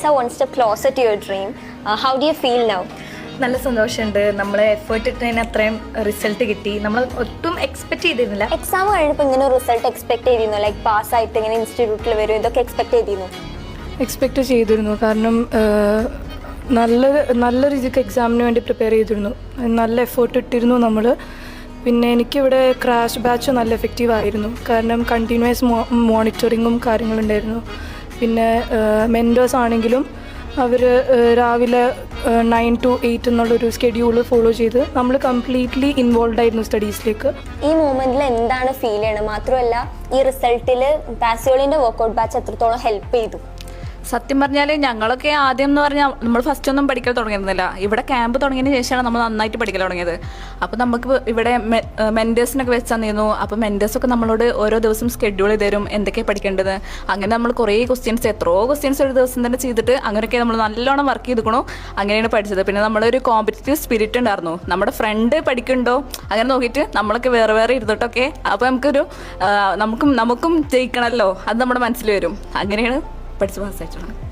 So one to closer to your dream. How how do you feel now? നല്ല സന്തോഷമുണ്ട്. നമ്മളെ effort ഇട്ടതിന് അത്രയും റിസൾട്ട് കിട്ടി. നമ്മൾ ഒട്ടും എക്സ്പെക്ട് ചെയ്തിരുന്നില്ല. എക്സാം കഴിഞ്ഞപ്പോൾ ഇങ്ങനെ ഒരു റിസൾട്ട് എക്സ്പെക്ട് ചെയ്തിരുന്നു. ലൈക്ക് പാസ് ആയിട്ട് ഇങ്ങനെ ഇൻസ്റ്റിറ്റ്യൂട്ടിൽ വരും. ഇതൊക്കെ എക്സ്പെക്ട് ചെയ്തിരുന്നു. എക്സ്പെക്ട് ചെയ്തിരുന്നു. കാരണം നല്ല നല്ല രീതിക്ക് എക്സാമിന് വേണ്ടി പ്രിപ്പയർ ചെയ്തിരുന്നു. നല്ല എഫേർട്ട് ഇട്ടിരുന്നു നമ്മൾ പിന്നെ എനിക്കിവിടെ ക്രാഷ് ബാച്ച് നല്ല എഫക്റ്റീവ് ആയിരുന്നു. കാരണം കണ്ടിന്യൂസ് മോണിറ്ററിങ്ങും കാര്യങ്ങളുണ്ടായിരുന്നു പിന്നെ മെന്റേഴ്സ് ആണെങ്കിലും അവർ രാവിലെ നയൻ ടു എയ്റ്റ് എന്നുള്ളൊരു സ്കെഡ്യൂൾ ഫോളോ ചെയ്ത് നമ്മൾ കംപ്ലീറ്റ്ലി ഇൻവോൾവ് ആയിരുന്നു സ്റ്റഡീസിലേക്ക് ഈ മൂമെന്റിൽ എന്താണ് ഫീൽ ചെയ്യണത്? മാത്രമല്ല ഈ റിസൾട്ടിൽ പാസിയോളിന്റെ വർക്കൗട്ട് ബാച്ച് എത്രത്തോളം ഹെൽപ്പ് ചെയ്തു? സത്യം പറഞ്ഞാൽ ഞങ്ങളൊക്കെ ആദ്യം എന്ന് പറഞ്ഞാൽ നമ്മൾ ഫസ്റ്റ് ഒന്നും പഠിക്കൽ തുടങ്ങിയിരുന്നില്ല. ഇവിടെ ക്യാമ്പ് തുടങ്ങിയതിന് ശേഷമാണ് നമ്മൾ നന്നായിട്ട് പഠിക്കൽ തുടങ്ങിയത്. അപ്പോൾ നമുക്ക് ഇവിടെ മെന്റേഴ്സിനൊക്കെ വെച്ച് തന്നിരുന്നു. അപ്പോൾ മെന്റേഴ്സൊക്കെ നമ്മളോട് ഓരോ ദിവസം സ്കെഡ്യൂൾ ചെയ്ത് തരും. എന്തൊക്കെ പഠിക്കേണ്ടത്? അങ്ങനെ നമ്മൾ കുറേ ക്വസ്റ്റ്യൻസ് എത്രയോ ക്വസ്റ്റ്യൻസ് ഒരു ദിവസം തന്നെ ചെയ്തിട്ട് അങ്ങനെയൊക്കെ നമ്മൾ നല്ലോണം വർക്ക് ചെയ്തിക്കണു. അങ്ങനെയാണ് പഠിച്ചത്. പിന്നെ നമ്മളൊരു കോമ്പറ്റീവ് സ്പിരിറ്റ് ഉണ്ടായിരുന്നു. നമ്മുടെ ഫ്രണ്ട് പഠിക്കുന്നുണ്ടോ? അങ്ങനെ നോക്കിയിട്ട് നമ്മളൊക്കെ വേറെ വേറെ ഇരുന്നിട്ടൊക്കെ അപ്പോൾ നമുക്കൊരു നമുക്കും നമുക്കും ജയിക്കണമല്ലോ അത് നമ്മുടെ മനസ്സിൽ വരും. അങ്ങനെയാണ് പഠിച്ച് പാസ്സായിട്ടുള്ളത്